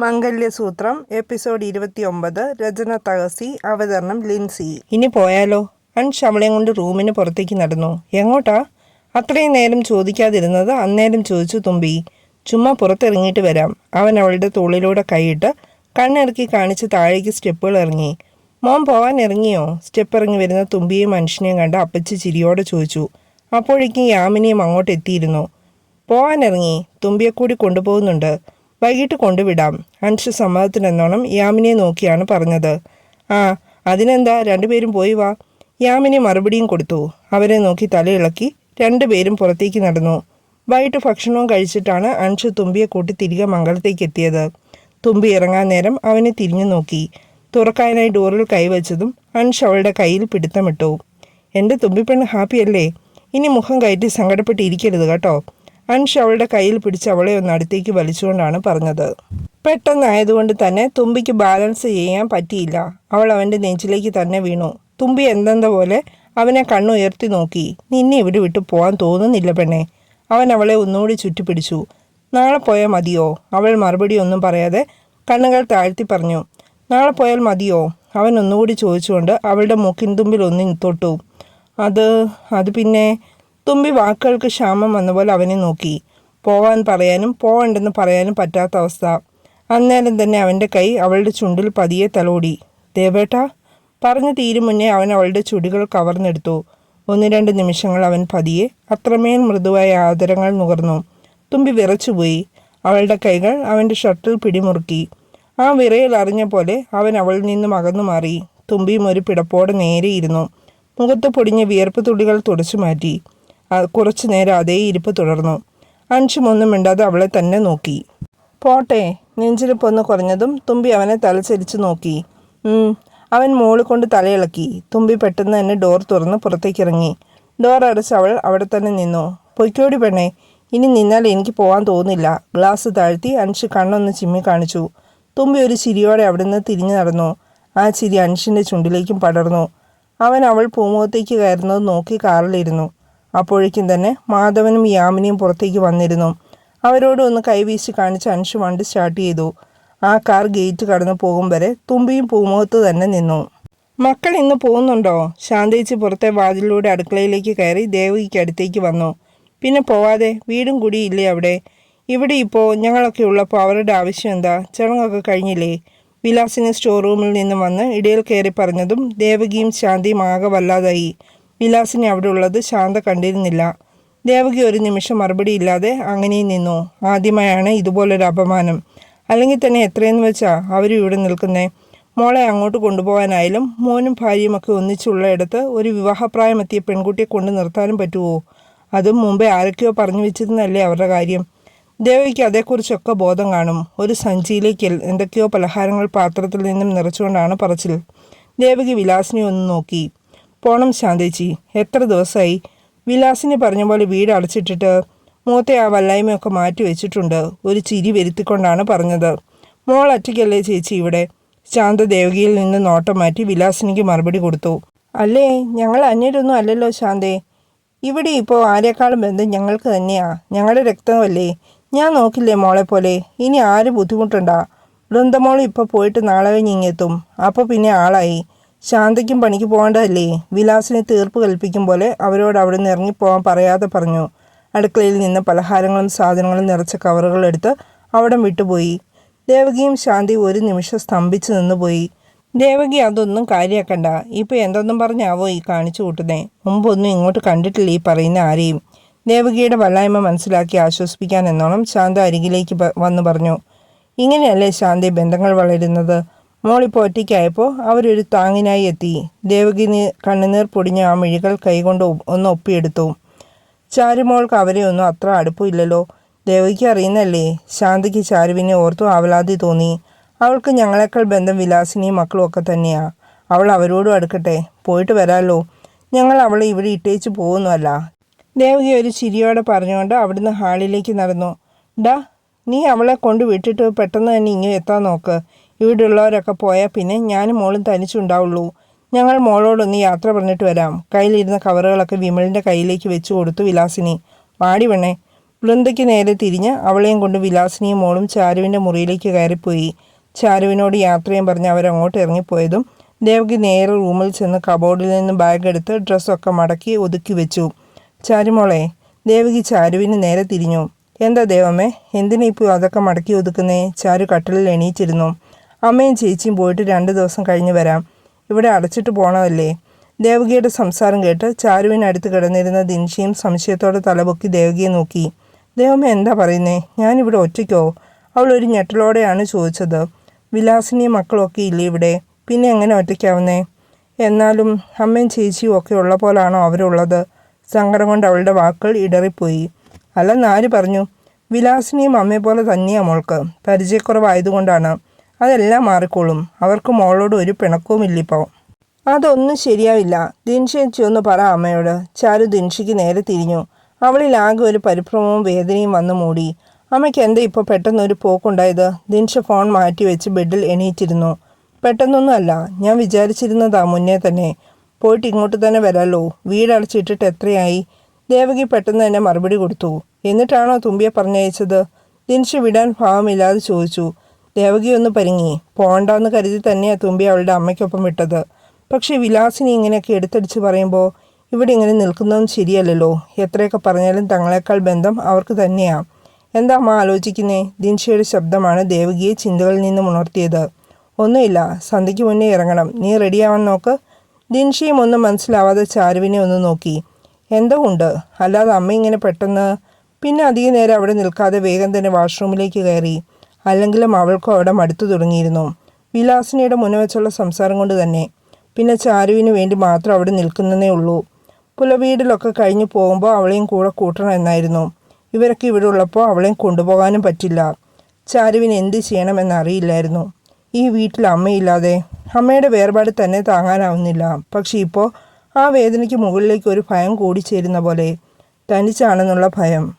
മംഗല്യസൂത്രം episode ഇരുപത്തി ഒമ്പത് രചന തകസി അവതരണം ലിൻസി. ഇനി പോയാലോ? അൺ അവളെയും കൊണ്ട് റൂമിന് പുറത്തേക്ക് നടന്നു. എങ്ങോട്ടാ? അത്രയും നേരം ചോദിക്കാതിരുന്നത് അന്നേരം ചോദിച്ചു തുമ്പി. ചുമ്മാ പുറത്തിറങ്ങിയിട്ട് വരാം. അവൻ അവളുടെ തോളിലൂടെ കൈയിട്ട് കണ്ണിറക്കി കാണിച്ച് താഴേക്ക് സ്റ്റെപ്പുകൾ ഇറങ്ങി. മോൻ പോവാൻ ഇറങ്ങിയോ? സ്റ്റെപ്പ് ഇറങ്ങി വരുന്ന തുമ്പിയെയും മനുഷ്യനെയും കണ്ട് അപ്പച്ചി ചിരിയോടെ ചോദിച്ചു. അപ്പോഴേക്കും യാമിനിയും അങ്ങോട്ട് എത്തിയിരുന്നു. പോവാനിറങ്ങി തുമ്പിയെ കൂടി കൊണ്ടുപോകുന്നുണ്ട്. വൈകിട്ട് കൊണ്ടുവിടാം. അൻഷ് സമ്മതത്തിനെന്നോണം യാമിനെ നോക്കിയാണ് പറഞ്ഞത്. ആ അതിനെന്താ? രണ്ടുപേരും പോയി വാ. യാമിനി മറുപടിയും കൊടുത്തു. അവരെ നോക്കി തലയിളക്കി രണ്ടുപേരും പുറത്തേക്ക് നടന്നു. വൈകിട്ട് ഭക്ഷണവും കഴിച്ചിട്ടാണ് അൻഷു തുമ്പിയെ കൂട്ടി തിരികെ മംഗളത്തേക്ക് എത്തിയത്. തുമ്പി ഇറങ്ങാൻ നേരം അവനെ തിരിഞ്ഞു നോക്കി. തുറക്കാനായി ഡോറിൽ കൈവച്ചതും അൻഷ് അവളുടെ കയ്യിൽ പിടുത്തമിട്ടു. എന്റെ തുമ്പിപ്പെണ്ണ് ഹാപ്പിയല്ലേ? ഇനി മുഖം കയറ്റി സങ്കടപ്പെട്ടിരിക്കരുത് കേട്ടോ. അൻഷ് അവളുടെ കയ്യിൽ പിടിച്ച് അവളെ ഒന്ന് അടുത്തേക്ക് വലിച്ചുകൊണ്ടാണ് പറഞ്ഞത്. പെട്ടെന്നായതുകൊണ്ട് തന്നെ തുമ്പിക്ക് ബാലൻസ് ചെയ്യാൻ പറ്റിയില്ല. അവൾ അവന്റെ നെഞ്ചിലേക്ക് തന്നെ വീണു. തുമ്പി എന്തെന്ന പോലെ അവനെ കണ്ണുയർത്തി നോക്കി. നിന്നെ ഇവിടെ വിട്ടു പോകാൻ തോന്നുന്നില്ല പെണ്ണെ. അവൻ അവളെ ഒന്നുകൂടി ചുറ്റിപ്പിടിച്ചു. നാളെ പോയാൽ മതിയോ? അവൾ മറുപടി ഒന്നും പറയാതെ കണ്ണുകൾ താഴ്ത്തി പറഞ്ഞു. നാളെ പോയാൽ മതിയോ? അവൻ ഒന്നുകൂടി ചോദിച്ചുകൊണ്ട് അവളുടെ മൂക്കിൻ തുമ്പിൽ ഒന്ന് തൊട്ടു. അത് അത് പിന്നെ തുമ്പി വാക്കുകൾക്ക് ക്ഷാമം വന്ന പോലെ അവനെ നോക്കി. പോവാൻ പറയാനും പോവണ്ടെന്ന് പറയാനും പറ്റാത്ത അവസ്ഥ. അന്നേരം തന്നെ അവന്റെ കൈ അവളുടെ ചുണ്ടിൽ പതിയെ തലോടി. ദേവേട്ട പറഞ്ഞു തീരും മുന്നേ അവൻ അവളുടെ ചുടികൾ കവർന്നെടുത്തു. ഒന്ന് രണ്ട് നിമിഷങ്ങൾ അവൻ പതിയെ അത്രമേൽ മൃദുവായ ആദരങ്ങൾ നുകർന്നു. തുമ്പി വിറച്ചുപോയി. അവളുടെ കൈകൾ അവന്റെ ഷർട്ടിൽ പിടിമുറുക്കി. ആ വിറയിൽ അറിഞ്ഞ പോലെ അവൻ അവളിൽ നിന്നും അകന്നു മാറി. തുമ്പിയും ഒരു പിടപ്പോടെ നേരെയിരുന്നു മുഖത്ത് പൊടിഞ്ഞ വിയർപ്പ് തുള്ളികൾ തുടച്ചു മാറ്റി. കുറച്ചു നേരം അതേ ഇരിപ്പ് തുടർന്നു. അൻഷും ഒന്നും മിണ്ടാതെ അവളെ തന്നെ നോക്കി. പോട്ടെ നെഞ്ചിരിപ്പൊന്ന് കുറഞ്ഞതും തുമ്പി അവനെ തലചരിച്ച് നോക്കി. അവൻ മോൾ കൊണ്ട് തലയിളക്കി. തുമ്പി പെട്ടെന്ന് തന്നെ ഡോർ തുറന്ന് പുറത്തേക്കിറങ്ങി. ഡോർ അടച്ച് അവൾ അവിടെ തന്നെ നിന്നു. പൊയ്ക്കോടി പെണ്ണേ ഇനി നിന്നാൽ എനിക്ക് പോകാൻ തോന്നില്ല. ഗ്ലാസ് താഴ്ത്തി അൻഷ് കണ്ണൊന്ന് ചിമ്മി കാണിച്ചു. തുമ്പി ഒരു ചിരിയോടെ അവിടുന്ന് തിരിഞ്ഞു നടന്നു. ആ ചിരി അൻഷിന്റെ ചുണ്ടിലേക്കും പടർന്നു. അവൻ അവൾ പൂമുഖത്തേക്ക് കയറുന്നത് നോക്കി കാറിലിരുന്നു. അപ്പോഴേക്കും തന്നെ മാധവനും യാമിനിയും പുറത്തേക്ക് വന്നിരുന്നു. അവരോട് ഒന്ന് കൈവീശി കാണിച്ച് അൻഷു വണ്ടി സ്റ്റാർട്ട് ചെയ്തു. ആ കാർ ഗേറ്റ് കടന്നു പോകും വരെ തുമ്പിയും പൂമുഖത്ത് തന്നെ നിന്നു. മക്കൾ ഇന്ന് പോകുന്നുണ്ടോ? ശാന്തയിച്ച് പുറത്തെ വാതിലിലൂടെ അടുക്കളയിലേക്ക് കയറി ദേവികയ്ക്ക് അടുത്തേക്ക് വന്നു. പിന്നെ പോവാതെ വീടും കൂടിയില്ലേ അവിടെ? ഇവിടെ ഇപ്പോൾ ഞങ്ങളൊക്കെ ഉള്ളപ്പോൾ അവരുടെ ആവശ്യം എന്താ? ചടങ്ങൊക്കെ കഴിഞ്ഞില്ലേ? വിലാസിന് സ്റ്റോർ റൂമിൽ നിന്ന് വന്ന് ഇടയിൽ കയറി പറഞ്ഞതും ദേവകിയും ശാന്തിയും ആകെ വല്ലാതായി. വിലാസിനെ അവിടെ ഉള്ളത് ശാന്ത കണ്ടിരുന്നില്ല. ദേവകി ഒരു നിമിഷം മറുപടി ഇല്ലാതെ അങ്ങനെ നിന്നു. ആദ്യമായാണ് ഇതുപോലൊരു അപമാനം. അല്ലെങ്കിൽ തന്നെ എത്രയെന്ന് വെച്ചാ അവർ ഇവിടെ നിൽക്കുന്നേ. മോളെ അങ്ങോട്ട് കൊണ്ടുപോകാനായാലും മോനും ഭാര്യയുമൊക്കെ ഒന്നിച്ചുള്ള ഇടത്ത് ഒരു വിവാഹപ്രായമെത്തിയ പെൺകുട്ടിയെ കൊണ്ട് നിർത്താനും പറ്റുമോ അതും മുമ്പേ ആരൊക്കെയോ പറഞ്ഞു വെച്ചിരുന്നല്ലേ അവരുടെ കാര്യം. ദേവയ്ക്ക് അതേക്കുറിച്ചൊക്കെ ബോധം കാണും. ഒരു സഞ്ചിയിലേക്ക് എന്തൊക്കെയോ പലഹാരങ്ങൾ പാത്രത്തിൽ നിന്നും നിറച്ചുകൊണ്ടാണ് പറച്ചിൽ. ദേവകി വിലാസിനെ ഒന്ന് നോക്കി. പോണം ശാന്തേച്ചി. എത്ര ദിവസമായി വിലാസിനെ പറഞ്ഞ പോലെ വീട് അടച്ചിട്ടിട്ട് മൂത്തെ ആ വല്ലായ്മയൊക്കെ മാറ്റി വെച്ചിട്ടുണ്ട്. ഒരു ചിരി വരുത്തിക്കൊണ്ടാണ് പറഞ്ഞത്. മോൾ ഒറ്റയ്ക്കല്ലേ ചേച്ചി ഇവിടെ? ശാന്ത ദേവകിയിൽ നിന്ന് നോട്ടം മാറ്റി വിലാസിനിക്ക് മറുപടി കൊടുത്തു. അല്ലേ ഞങ്ങൾ അന്യരൊന്നും അല്ലല്ലോ ശാന്തേ. ഇവിടെ ഇപ്പോൾ ആരെക്കാളും ബന്ധം ഞങ്ങൾക്ക് തന്നെയാ. ഞങ്ങളുടെ രക്തമല്ലേ? ഞാൻ നോക്കില്ലേ മോളെ പോലെ? ഇനി ആര് ബുദ്ധിമുട്ടുണ്ടാ. വൃന്ദമോൾ ഇപ്പോൾ പോയിട്ട് നാളെ കഴിഞ്ഞ് ഇങ്ങെത്തും അപ്പോൾ പിന്നെ ആളായി. ശാന്തയ്ക്കും പണിക്ക് പോകേണ്ടതല്ലേ? വിലാസിനെ തീർപ്പ് കൽപ്പിക്കും പോലെ അവരോട് അവിടെ നിന്ന് ഇറങ്ങിപ്പോകാൻ പറയാതെ പറഞ്ഞു. അടുക്കളയിൽ നിന്ന് പലഹാരങ്ങളും സാധനങ്ങളും നിറച്ച കവറുകൾ എടുത്ത് അവിടം വിട്ടുപോയി. ദേവകിയും ശാന്തി ഒരു നിമിഷം സ്തംഭിച്ചു നിന്നുപോയി. ദേവകി അതൊന്നും കാര്യാക്കണ്ട. ഇപ്പോൾ എന്തൊന്നും പറഞ്ഞാവോ ഈ കാണിച്ചു കൂട്ടുന്നേ? മുമ്പൊന്നും ഇങ്ങോട്ട് കണ്ടിട്ടില്ല ഈ പറയുന്ന ആരെയും? ദേവകിയുടെ വല്ലായ്മ മനസ്സിലാക്കി ആശ്വസിപ്പിക്കാൻ എന്നോണം ശാന്ത അരികിലേക്ക് വന്നു പറഞ്ഞു. ഇങ്ങനെയല്ലേ ശാന്തി ബന്ധങ്ങൾ വളരുന്നത്? മോളിപ്പോൾ ഒറ്റയ്ക്കായപ്പോൾ അവരൊരു താങ്ങിനായി എത്തി. ദേവകി കണ്ണുനീർ പൊടിഞ്ഞ ആ മിഴികൾ കൈകൊണ്ട് ഒന്ന് ഒപ്പിയെടുത്തു. ചാരുമോൾക്ക് അവരെ ഒന്നും അത്ര അടുപ്പമില്ലല്ലോ ദേവകിക്ക് അറിയുന്നല്ലേ? ശാന്തിക്ക് ചാരുവിനെ ഓർത്തു ആവലാതി തോന്നി. അവൾക്ക് ഞങ്ങളെക്കാൾ ബന്ധം വിലാസിനിയും മക്കളും ഒക്കെ തന്നെയാണ് അവൾ അവരോടും അടുക്കട്ടെ. പോയിട്ട് വരാമല്ലോ ഞങ്ങൾ അവളെ ഇവിടെ ഇട്ടേച്ച് പോകുന്നതല്ല ദേവകി ഒരു ചിരിയോടെ പറഞ്ഞുകൊണ്ട് അവിടുന്ന് ഹാളിലേക്ക് നടന്നു. ഡാ നീ അവളെ കൊണ്ട് വിട്ടിട്ട് പെട്ടെന്ന് തന്നെ ഇങ്ങ് എത്താൻ നോക്ക്. ഇവിടെയുള്ളവരൊക്കെ പോയാൽ പിന്നെ ഞാനും മോളും തനിച്ചുണ്ടാവുള്ളൂ. ഞങ്ങൾ മോളോടൊന്ന് യാത്ര പറഞ്ഞിട്ട് വരാം. കയ്യിലിരുന്ന കവറുകളൊക്കെ വിമലിന്റെ കയ്യിലേക്ക് വെച്ചു കൊടുത്തു വിലാസിനി. വാടി വേണേ വൃന്ദയ്ക്ക് നേരെ തിരിഞ്ഞ് അവളെയും കൊണ്ട് വിലാസിനിയും മോളും ചാരുവിന്റെ മുറിയിലേക്ക് കയറിപ്പോയി. ചാരുവിനോട് യാത്രയും പറഞ്ഞ് അവരങ്ങോട്ട് ഇറങ്ങിപ്പോയതും ദേവകി നേരെ റൂമിൽ ചെന്ന് കബോർഡിൽ നിന്ന് ബാഗ് എടുത്ത് ഡ്രസ്സൊക്കെ മടക്കി ഒതുക്കി വെച്ചു. ചാരുമോളെ ദേവകി ചാരുവിന് നേരെ തിരിഞ്ഞു. എന്താ ദേവമേ എന്തിനാ ഇപ്പോൾ അതൊക്കെ മടക്കി ഒതുക്കുന്നേ? ചാരു കട്ടിലിൽ എണീച്ചിരുന്നു അമ്മയും ചേച്ചിയും പോയിട്ട് രണ്ട് ദിവസം കഴിഞ്ഞ് വരാം. ഇവിടെ അടച്ചിട്ട് പോകണമല്ലേ ദേവകിയുടെ സംസാരം കേട്ട് ചാരുവിനടുത്ത് കിടന്നിരുന്ന ദിൻഷിയും സംശയത്തോടെ തലപൊക്കി ദേവകിയെ നോക്കി. ദേവമ്മ എന്താ പറയുന്നേ? ഞാനിവിടെ ഒറ്റയ്ക്കോ? അവൾ ഒരു ഞെട്ടലോടെയാണ് ചോദിച്ചത്. വിലാസിനിയും മക്കളൊക്കെ ഇല്ലേ ഇവിടെ? പിന്നെ എങ്ങനെ ഒറ്റയ്ക്കാവുന്നേ? എന്നാലും അമ്മയും ചേച്ചിയും ഒക്കെ ഉള്ള പോലാണോ അവരുള്ളത് സങ്കടം കൊണ്ട് അവളുടെ വാക്കുകൾ ഇടറിപ്പോയി. അല്ല നാര് പറഞ്ഞു? വിലാസിനിയും അമ്മയെ പോലെ തന്നെയാ മോൾക്ക്. പരിചയക്കുറവായതുകൊണ്ടാണ്. അതെല്ലാം മാറിക്കോളും. അവർക്ക് മോളോട് ഒരു പിണക്കവും ഇല്ലിപ്പോ അതൊന്നും ശരിയാവില്ല. ദിൻഷേച്ചി ഒന്ന് പറ അമ്മയോട്. ചാരു ദിൻഷിക്ക് നേരെ തിരിഞ്ഞു. അവളിൽ ആകെ ഒരു പരിഭ്രമവും വേദനയും വന്നു മൂടി. അമ്മയ്ക്ക് എന്താ ഇപ്പോൾ പെട്ടെന്ന് ഒരു പോക്കുണ്ടായത്? ദിൻഷ ഫോൺ മാറ്റി വെച്ച് ബെഡിൽ എണീറ്റിരുന്നു. പെട്ടെന്നൊന്നുമല്ല ഞാൻ വിചാരിച്ചിരുന്നതാ മുന്നേ തന്നെ. പോയിട്ട് ഇങ്ങോട്ട് തന്നെ വരാമല്ലോ വീടടച്ചിട്ടിട്ട് എത്രയായി? ദേവകി പെട്ടെന്ന് തന്നെ മറുപടി കൊടുത്തു. എന്നിട്ടാണോ തുമ്പിയെ പറഞ്ഞയച്ചത്? ദിൻഷ വിടാൻ ഭാവമില്ലാതെ ചോദിച്ചു. ദേവകി ഒന്ന് പരിങ്ങി. പോണ്ടെന്ന് കരുതി തന്നെയാണ് തുമ്പി അവളുടെ അമ്മയ്ക്കൊപ്പം വിട്ടത്. പക്ഷേ വിലാസിനി ഇങ്ങനെയൊക്കെ എടുത്തടിച്ച് പറയുമ്പോൾ ഇവിടെ ഇങ്ങനെ നിൽക്കുന്നതും ശരിയല്ലല്ലോ. എത്രയൊക്കെ പറഞ്ഞാലും തങ്ങളെക്കാൾ ബന്ധം അവർക്ക് തന്നെയാണ് എന്താ അമ്മ ആലോചിക്കുന്നേ? ദിൻഷയുടെ ശബ്ദമാണ് ദേവകിയെ ചിന്തകളിൽ നിന്നും ഉണർത്തിയത്. ഒന്നുമില്ല. സന്ധ്യയ്ക്ക് മുന്നേ ഇറങ്ങണം. നീ റെഡിയാവാൻ നോക്ക്. ദിൻഷയും ഒന്നും മനസ്സിലാവാതെ ചാരുവിനെ ഒന്ന് നോക്കി. എന്തോ ഉണ്ട്? അല്ലാതെ അമ്മ ഇങ്ങനെ പെട്ടെന്ന് പിന്നെ അധിക നേരം അവിടെ നിൽക്കാതെ വേഗം തന്നെ വാഷ്റൂമിലേക്ക് കയറി. അല്ലെങ്കിലും അവൾക്കും അവിടെ മടുത്തു തുടങ്ങിയിരുന്നു. വിലാസിനിയുടെ മുനവച്ചുള്ള സംസാരം കൊണ്ട് തന്നെ. പിന്നെ ചാരുവിന് വേണ്ടി മാത്രം അവിടെ നിൽക്കുന്നതേ ഉള്ളൂ. പുലവീടിലൊക്കെ കഴിഞ്ഞു പോകുമ്പോൾ അവളെയും കൂടെ കൂട്ടണം എന്നായിരുന്നു. ഇവരൊക്കെ ഇവിടെ ഉള്ളപ്പോൾ അവളെയും കൊണ്ടുപോകാനും പറ്റില്ല. ചാരുവിന് എന്ത് ചെയ്യണമെന്നറിയില്ലായിരുന്നു ഈ വീട്ടിൽ അമ്മയില്ലാതെ. അമ്മയുടെ വേർപാട് തന്നെ താങ്ങാനാവുന്നില്ല. പക്ഷേ ഇപ്പോൾ ആ വേദനയ്ക്ക് മുകളിലേക്ക് ഒരു ഭയം കൂടി ചേരുന്ന പോലെ തനിച്ചാണെന്നുള്ള ഭയം.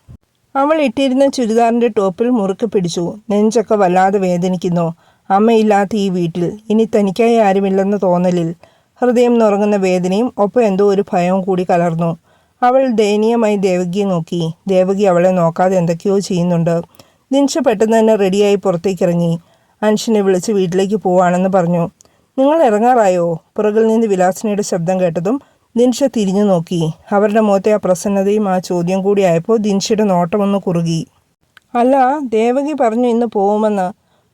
അവൾ ഇട്ടിരുന്ന ചുരിദാറിന്റെ ടോപ്പിൽ മുറുക്ക് പിടിച്ചു. നെഞ്ചൊക്കെ വല്ലാതെ വേദനിക്കുന്നു. അമ്മയില്ലാത്ത ഈ വീട്ടിൽ ഇനി തനിക്കായി ആരുമില്ലെന്ന തോന്നലിൽ ഹൃദയം നുറങ്ങുന്ന വേദനയും ഒപ്പം എന്തോ ഒരു ഭയവും കൂടി കലർന്നു. അവൾ ദയനീയമായി ദേവകിയെ നോക്കി. ദേവകി അവളെ നോക്കാതെ എന്തൊക്കെയോ ചെയ്യുന്നുണ്ട്. ദിൻഷ പെട്ടെന്ന് തന്നെ റെഡിയായി പുറത്തേക്ക് ഇറങ്ങി. അൻഷിനെ വിളിച്ച് വീട്ടിലേക്ക് പോവാണെന്ന് പറഞ്ഞു. നിങ്ങൾ ഇറങ്ങാറായോ? പുറകിൽ നിന്ന് വിലാസിനിയുടെ ശബ്ദം കേട്ടതും ദിൻഷ തിരിഞ്ഞു നോക്കി. അവരുടെ മുഖത്തെ ആ പ്രസന്നതയും ആ ചോദ്യം കൂടിയായപ്പോൾ ദിൻഷയുടെ നോട്ടമൊന്ന് കുറുകി. അല്ല ദേവകി പറഞ്ഞു ഇന്ന് പോകുമെന്ന്.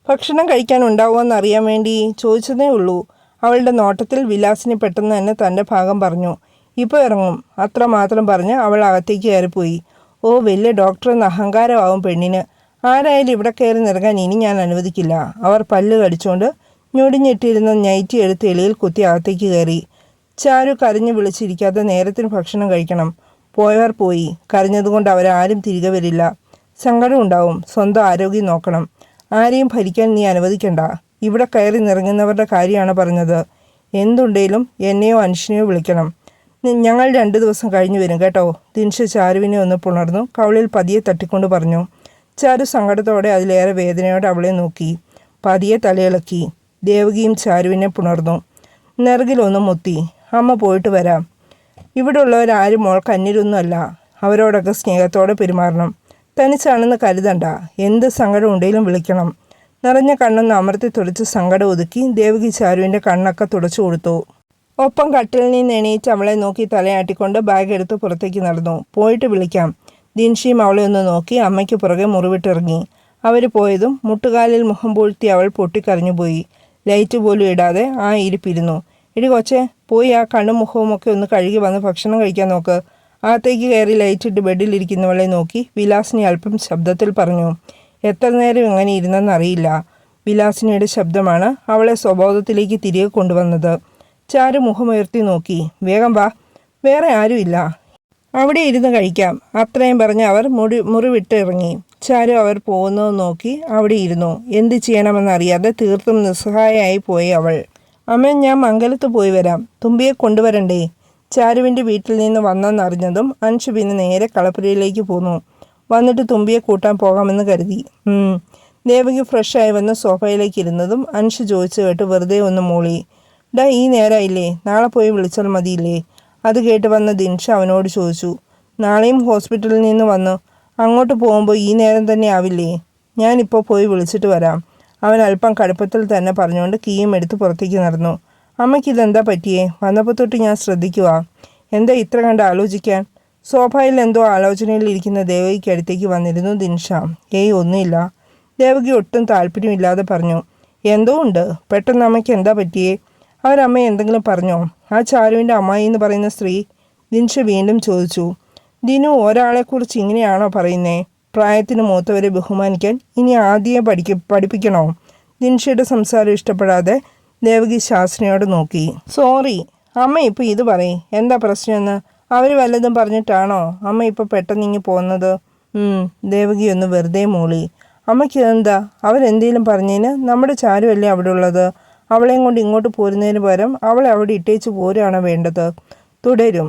ഭക്ഷണം കഴിക്കാൻ ഉണ്ടാവുമെന്ന് അറിയാൻ വേണ്ടി ചോദിച്ചതേ ഉള്ളൂ. അവളുടെ നോട്ടത്തിൽ വിലാസിനി പെട്ടെന്ന് തന്നെ തന്റെ ഭാഗം പറഞ്ഞു. ഇപ്പോൾ ഇറങ്ങും. അത്ര മാത്രം പറഞ്ഞ് അവൾ അകത്തേക്ക് കയറിപ്പോയി. ഓ വലിയ ഡോക്ടർ എന്ന് അഹങ്കാരമാവും പെണ്ണിന്. ആരായാലും ഇവിടെ കയറി നിറങ്ങാൻ ഇനി ഞാൻ അനുവദിക്കില്ല. അവർ പല്ല് കടിച്ചുകൊണ്ട് ഞൊടിഞ്ഞിട്ടിരുന്ന ഞൈറ്റി എടുത്ത് എളിയിൽ കുത്തി അകത്തേക്ക് കയറി. ചാരു കരഞ്ഞു വിളിച്ചിരിക്കാതെ നേരത്തിന് ഭക്ഷണം കഴിക്കണം. പോയവർ പോയി. കരഞ്ഞതുകൊണ്ട് അവരാരും തിരികെ വരില്ല. സങ്കടം ഉണ്ടാവും. സ്വന്തം ആരോഗ്യം നോക്കണം. ആരെയും ഭരിക്കാൻ നീ അനുവദിക്കണ്ട. ഇവിടെ കയറി നിറങ്ങുന്നവരുടെ കാര്യമാണ് പറഞ്ഞത്. എന്തുണ്ടേലും എന്നെയോ അനുഷനെയോ വിളിക്കണം. ഞങ്ങൾ രണ്ട് ദിവസം കഴിഞ്ഞു വരും കേട്ടോ. ദിൻഷ ചാരുവിനെ ഒന്ന് പുണർന്നു കവളിൽ പതിയെ തട്ടിക്കൊണ്ട് പറഞ്ഞു. ചാരു സങ്കടത്തോടെ അതിലേറെ വേദനയോടെ അവളെ നോക്കി. പതിയെ തലയിളക്കി. ദേവകിയും ചാരുവിനെ പുണർന്നു. നെറുകിലൊന്ന് മുത്തി. അമ്മ പോയിട്ട് വരാം. ഇവിടെ ഉള്ളവരാരും മോൾക്ക് അന്യരൊന്നുമല്ല അവരോടൊക്കെ സ്നേഹത്തോടെ പെരുമാറണം. തനിച്ചാണെന്ന് കരുതണ്ട. എന്ത് സങ്കടം ഉണ്ടെങ്കിലും വിളിക്കണം. നിറഞ്ഞ കണ്ണൊന്ന് അമർത്തി തുടച്ച് സങ്കടം ഒതുക്കി ദേവകി ചാരുവിന്റെ കണ്ണൊക്കെ തുടച്ചു കൊടുത്തു. ഒപ്പം കട്ടിലിൽ നിന്ന് എണീറ്റ് അവളെ നോക്കി തലയാട്ടിക്കൊണ്ട് ബാഗ് എടുത്ത് പുറത്തേക്ക് നടന്നു. പോയിട്ട് വിളിക്കാം. ദിൻഷിയും അവളെ ഒന്ന് നോക്കി അമ്മയ്ക്ക് പുറകെ മുറിവിട്ടിറങ്ങി. അവർ പോയതും മുട്ടുകാലിൽ മുഖം പൂഴ്ത്തി അവൾ പൊട്ടിക്കരഞ്ഞുപോയി. ലൈറ്റ് പോലും ഇടാതെ ആ ഇരിപ്പിരുന്നു. എടി കൊച്ചേ പോയി ആ കണ്ണും മുഖവും ഒക്കെ ഒന്ന് കഴുകി വന്ന് ഭക്ഷണം കഴിക്കാൻ നോക്ക്. അകത്തേക്ക് കയറി ലൈറ്റിട്ട് ബെഡിലിരിക്കുന്നവളെ നോക്കി വിലാസിനി അല്പം ശബ്ദത്തിൽ പറഞ്ഞു എത്ര നേരം ഇങ്ങനെ ഇരുന്നെന്നറിയില്ല വിലാസിനിയുടെ ശബ്ദമാണ് അവളെ സ്വബോധത്തിലേക്ക് തിരികെ കൊണ്ടുവന്നത്. ചാരു മുഖമുയർത്തി നോക്കി വേഗം വാ വേറെ ആരുമില്ല. അവിടെ ഇരുന്ന് കഴിക്കാം. അത്രയും പറഞ്ഞ് അവർ മുടി മുറിവിട്ട് ഇറങ്ങി. ചാരു അവർ പോകുന്നത് നോക്കി അവിടെ ഇരുന്നു. എന്ത് ചെയ്യണമെന്നറിയാതെ തീർത്തും നിസ്സഹായയായി പോയി അവൾ. അമ്മ ഞാൻ മംഗലത്ത് പോയി വരാം. തുമ്പിയെ കൊണ്ടുവരണ്ടേ? ചാരുവിന്റെ വീട്ടിൽ നിന്ന് വന്നെന്നറിഞ്ഞതും അൻഷു പിന്നെ നേരെ കളപ്പുരയിലേക്ക് പോന്നു. വന്നിട്ട് തുമ്പിയെ കൂട്ടാൻ പോകാമെന്ന് കരുതി. ദേവകി ഫ്രഷായി വന്ന് സോഫയിലേക്ക് ഇരുന്നതും അൻഷു ചോദിച്ചു കേട്ട് വെറുതെ ഒന്ന് മൂളി. ഡാ ഈ നേരമായില്ലേ നാളെ പോയി വിളിച്ചാൽ മതിയില്ലേ? അത് കേട്ട് വന്ന ദിൻഷ അവനോട് ചോദിച്ചു. നാളെയും ഹോസ്പിറ്റലിൽ നിന്ന് വന്നു അങ്ങോട്ട് പോകുമ്പോൾ ഈ നേരം തന്നെ ആവില്ലേ? ഞാനിപ്പോൾ പോയി വിളിച്ചിട്ട് വരാം. അവൻ അല്പം കടുപ്പത്തിൽ തന്നെ പറഞ്ഞുകൊണ്ട് കീയും എടുത്ത് പുറത്തേക്ക് നടന്നു. അമ്മയ്ക്ക് ഇതെന്താ പറ്റിയേ? വന്നപ്പോൾ തൊട്ട് ഞാൻ ശ്രദ്ധിക്കുക എന്താ ഇത്ര കണ്ട് ആലോചിക്കാൻ? സോഫയിൽ എന്തോ ആലോചനയിൽ ഇരിക്കുന്ന ദേവകിക്ക് അടുത്തേക്ക് വന്നിരുന്നു ദിൻഷ. ഏയ് ഒന്നുമില്ല. ദേവകി ഒട്ടും താല്പര്യമില്ലാതെ പറഞ്ഞു. എന്തോ ഉണ്ട്? പെട്ടെന്ന് അമ്മയ്ക്ക് എന്താ പറ്റിയേ? അവരമ്മ എന്തെങ്കിലും പറഞ്ഞോ? ആ ചാരുവിന്റെ അമ്മായി എന്ന് പറയുന്ന സ്ത്രീ? ദിൻഷ വീണ്ടും ചോദിച്ചു. ദിനു ഒരാളെക്കുറിച്ച് ഇങ്ങനെയാണോ പറയുന്നേ? പ്രായത്തിന് മൂത്തവരെ ബഹുമാനിക്കാൻ ഇനി ആദ്യം പഠിക്ക പഠിപ്പിക്കണോ? ദിൻഷയുടെ സംസാരം ഇഷ്ടപ്പെടാതെ ദേവകി ശാസ്ത്രിയോട് നോക്കി. സോറി അമ്മ ഇപ്പോൾ ഇത് പറയും. എന്താ പ്രശ്നമെന്ന്? അവർ വല്ലതും പറഞ്ഞിട്ടാണോ അമ്മ ഇപ്പോൾ പെട്ടെന്ന് ഇങ്ങി പോകുന്നത് ദേവകി ഒന്ന് വെറുതെ മൂളി. അമ്മയ്ക്ക് എന്താ? അവരെന്തേലും പറഞ്ഞതിന് നമ്മുടെ ചാരുവല്ലേ അവിടെ ഉള്ളത് അവളെയും കൊണ്ട് ഇങ്ങോട്ട് പോരുന്നതിന് പകരം അവളെ അവിടെ ഇട്ടേച്ച് പോരുകയാണോ വേണ്ടത്? തുടരും.